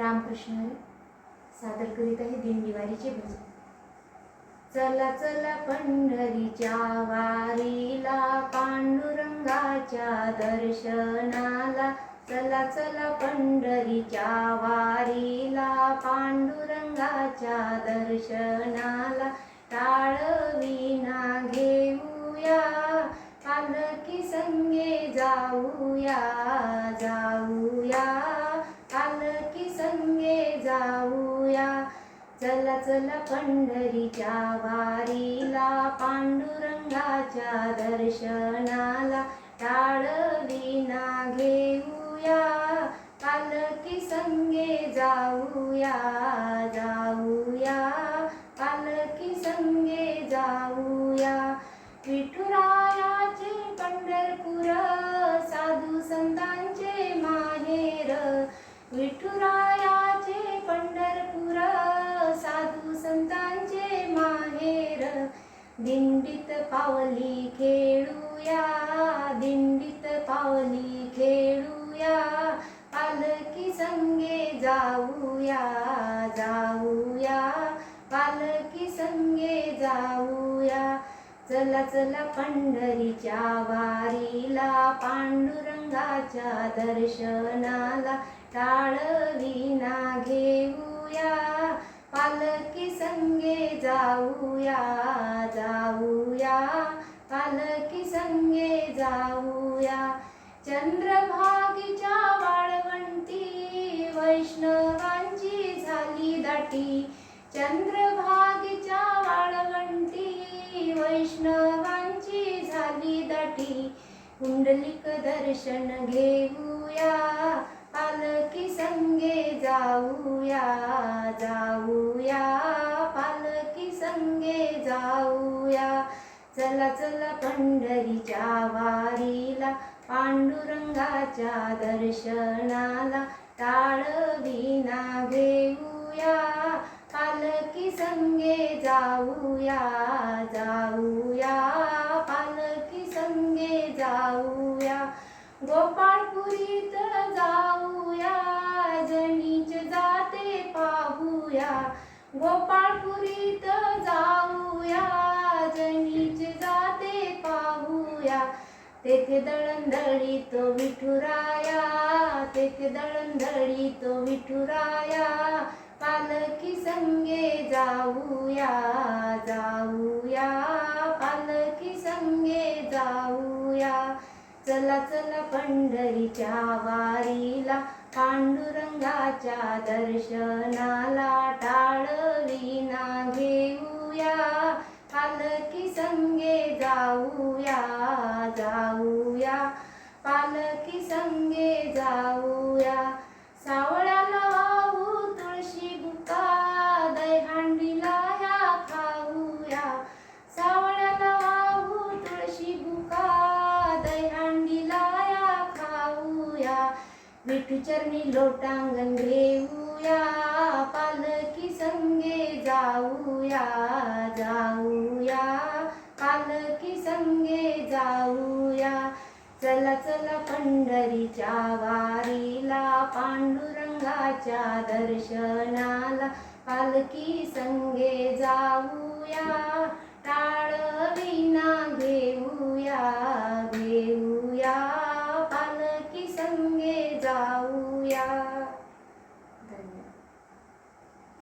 रामकृष्ण सादर करीत आहे दिनदिवारीचे भजन. चला चला पंढरीच्या वारीला पांडुरंगाच्या दर्शनाला. चला चला पंढरीच्या वारीला पांडुरंगाच्या दर्शनाला. टाळ विना घेऊया पालखी संगे जाऊया. जाऊया. चला चला पंढरीच्या वारीला पांडुरंगाच्या दर्शनाला टाळ विना घेऊया. पालखी संगे जाऊया जाऊया. पालखी संगे जाऊया. विठुरायाचे पंढरपूर साधू संतांचे माहेर. विठुरा दिंडीत पावली खेळूया दिंडीत पावली खेळूया पालखी संगे जाऊया जाऊया पालखी संगे जाऊया. चला चला पंढरीच्या वारीला पांडुरंगाच्या दर्शनाला टाळविना. पालकी संगे जाऊया जाऊया. पालकी संगे जाऊया. चंद्रभागीच्या वाळवंटी वैष्णवांची झाली दाटी. चंद्रभागीच्या वाळवंटी वैष्णवांची झाली दाटी. कुंडलिक दर्शन घेऊया. पालखी संगे जाऊया जाऊया. पालखी संगे जाऊया. चला चला पंढरीच्या वारीला पांडुरंगाच्या दर्शनाला टाळ विना घेऊया. पालखी संगे जाऊया जाऊया. पालखी संगे जाऊया. गोपाळपुरीत जाऊया. गोपाळपुरीत जाऊया. जणीच जाते पाहूया. तेथे दळंदळी तो विठुराया. तेथे दळंदळी तो विठुराया. पालखी संगे जाऊया. जाऊया. पालखी संगे जाऊया. चला चला पंढरीच्या वारीला. पांडुरंगाच्या दर्शनाला टाळविना घेऊया. पालखी संगे जाऊया जाऊया. पालखी संगे जाऊया. सावळ विठूचरणी लोटांगण घेऊया पालखी संगे जाऊया जाऊया. पालखी संगे जाऊया. चला चला पंढरीच्या वारीला पांडुरंगाच्या दर्शनाला पालखी संगे जाऊया. टाळ विना घेऊया.